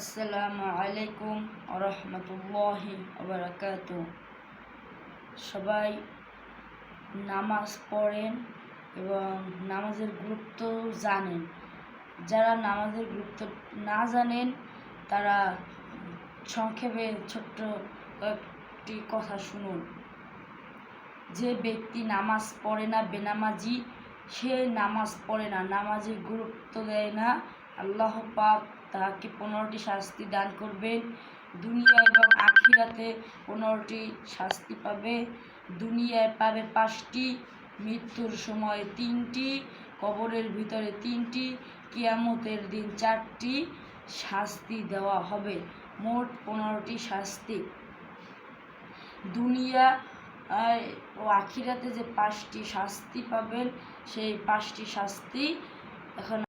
আসসালামু আলাইকুম রহমতুল্লাহি সবাই নামাজ পড়েন এবং নামাজের গুরুত্ব জানেন। যারা নামাজের গুরুত্ব না জানেন, তারা সংক্ষেপে ছোট্ট কয়েকটি কথা শুনুন। যে ব্যক্তি নামাজ পড়ে না, বেনামাজি, সে নামাজ পড়ে না, নামাজের গুরুত্ব দেয় না। আল্লাহ পাক তাহাকে পনেরোটি শাস্তি দান করবেন। দুনিয়া এবং আখিরাতে পনেরোটি শাস্তি পাবে। দুনিয়ায় পাবে পাঁচটি, মৃত্যুর সময় তিনটি, কবরের ভিতরে তিনটি, কিয়ামতের দিন চারটি শাস্তি দেওয়া হবে। মোট পনেরোটি শাস্তি। দুনিয়া ও আখিরাতে যে পাঁচটি শাস্তি পাবেন, সেই পাঁচটি শাস্তি এখন